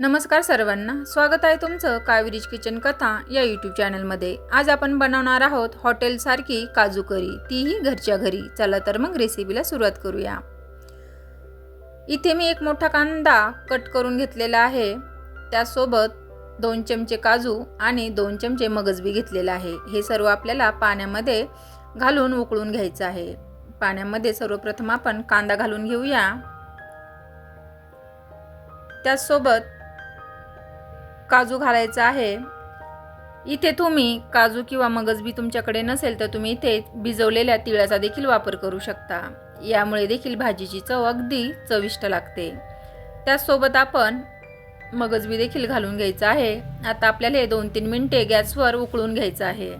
नमस्कार सर्वांना स्वागत आहे तुमचं कावेरीज किचन कथा या यूट्यूब चॅनलमध्ये आज आपण बनवणार आहोत हॉटेलसारखी काजू करी. तीही घरच्या घरी. चला तर मग रेसिपीला सुरुवात करूया. इथे मी एक मोठा कांदा कट करून घेतलेला आहे. त्यासोबत दोन चमचे काजू आणि दोन चमचे मगजबी घेतलेला आहे. हे सर्व आपल्याला पाण्यामध्ये घालून उकळून घ्यायचं आहे. पाण्यामध्ये सर्वप्रथम आपण कांदा घालून घेऊया. त्याचसोबत काजू घालायचा आहे. इथे तुम्ही काजू किंवा मगजबी तुमच्याकडे नसेल तर तुम्ही इथे भिजवलेल्या तिळाचा देखील वापर करू शकता. यामुळे देखील भाजीची चव अगदी चविष्ट लागते. त्याचसोबत आपण मगजबी देखील घालून घ्यायचं आहे. आता आपल्याला हे दोन तीन मिनटे गॅसवर उकळून घ्यायचं आहे.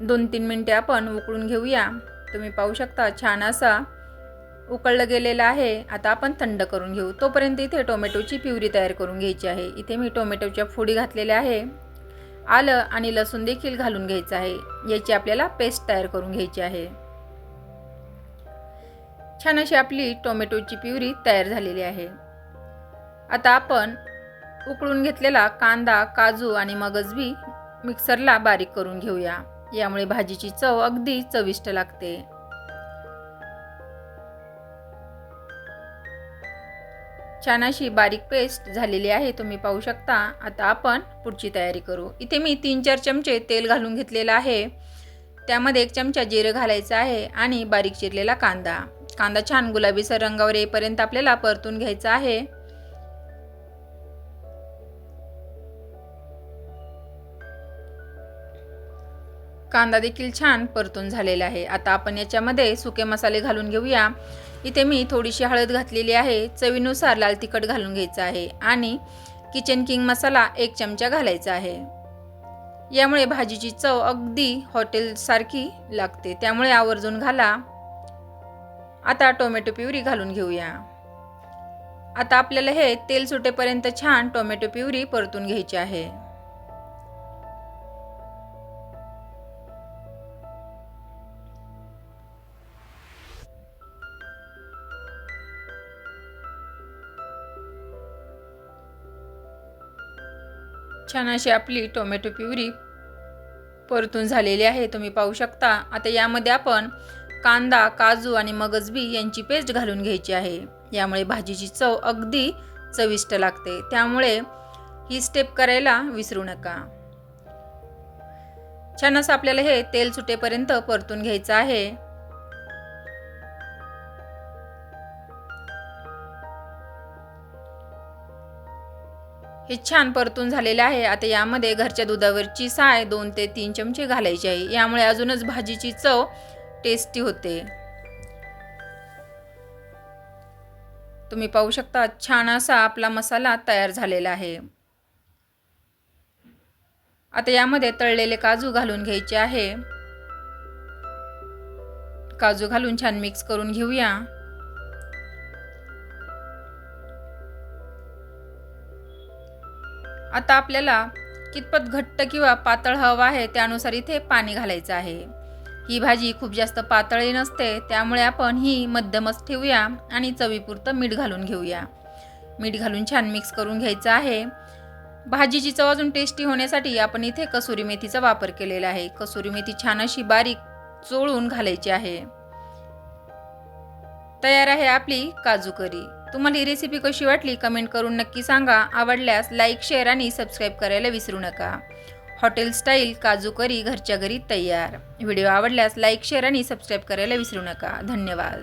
दोन तीन मिनटे आपण उकळून घेऊया. तुम्ही पाहू शकता छान असा उकळलं गेलेलं आहे. आता आपण थंड करून घेऊ. तोपर्यंत इथे टोमॅटोची प्युरी तयार करून घ्यायची आहे. इथे मी टोमॅटोच्या फोडी घातलेल्या आहे. आलं आणि लसूण देखील घालून घ्यायचं आहे. याची आपल्याला पेस्ट तयार करून घ्यायची आहे. छान अशी आपली टोमॅटोची प्युरी तयार झालेली आहे. आता आपण उकळून घेतलेला कांदा काजू आणि मगजबी मिक्सरला बारीक करून घेऊया. यामुळे भाजीची चव अगदी चविष्ट लागते. छान अशी बारीक पेस्ट झालेली आहे तुम्ही पाहू शकता. आता आपण पुढची तयारी करू. इथे मी तीन चार चमचे तेल घालून घेतलेलं आहे. त्यामध्ये एक चमचा जिरं घालायचं आहे आणि बारीक चिरलेला कांदा. कांदा छान गुलाबीसर रंगावर येईपर्यंत आपल्याला परतून घ्यायचा आहे. कांदा देखील छान परतून झालेला आहे. आता आपण याच्यामध्ये सुके मसाले घालून घेऊया. इथे मी थोडीशी हळद घातलेली आहे. चवीनुसार लाल तिखट घालून घ्यायचं आहे आणि किचन किंग मसाला एक चमचा घालायचा आहे. यामुळे भाजीची चव अगदी हॉटेलसारखी लागते. त्यामुळे आवर्जून घाला. आता टोमॅटो प्युरी घालून घेऊया. आता आपल्याला हे तेल सुटेपर्यंत छान टोमॅटो प्युरी परतून घ्यायची आहे. छान अशी आपली टोमॅटो प्युरी परतून झालेली आहे तुम्ही पाहू शकता. आता यामध्ये आपण कांदा काजू आणि मगजबी यांची पेस्ट घालून घ्यायची आहे. यामुळे भाजीची चव अगदी चविष्ट लागते. त्यामुळे ही स्टेप करायला विसरू नका. छान असं आपल्याला हे तेल सुटेपर्यंत परतून घ्यायचं आहे. हे छान परतून झालेले आहे. आता यामध्ये घरच्या दुधावरची साय दोन ते तीन चमचे घालायची आहे. यामुळे अजूनच भाजीची चव टेस्टी होते. तुम्ही पाहू शकता छान असा आपला मसाला तयार झालेला आहे. आता यामध्ये तळलेले काजू घालून घ्यायचे आहे. काजू घालून छान मिक्स करून घेऊया. आता आपल्याला कितपत घट्ट किंवा पातळ हवा आहे त्यानुसार इथे पाणी घालायचं आहे. ही भाजी खूप जास्त पातळी नसते त्यामुळे आपण ही मध्यमच ठेवूया आणि चवीपुरतं मीठ घालून घेऊया. मीठ घालून छान मिक्स करून घ्यायचं आहे. भाजीची चव अजून टेस्टी होण्यासाठी आपण इथे कसुरी मेथीचा वापर केलेला आहे. कसुरी मेथी छान अशी बारीक चोळून घालायची आहे. तयार आहे आपली काजू करी. तुम्हाला ही रेसिपी कशी वाटली कमेंट करून नक्की सांगा. आवडल्यास लाईक शेअर आणि सबस्क्राईब करायला विसरू नका. हॉटेल स्टाईल काजू करी घरच्या घरी तयार. व्हिडिओ आवडल्यास लाईक शेअर आणि सबस्क्राईब करायला विसरू नका. धन्यवाद.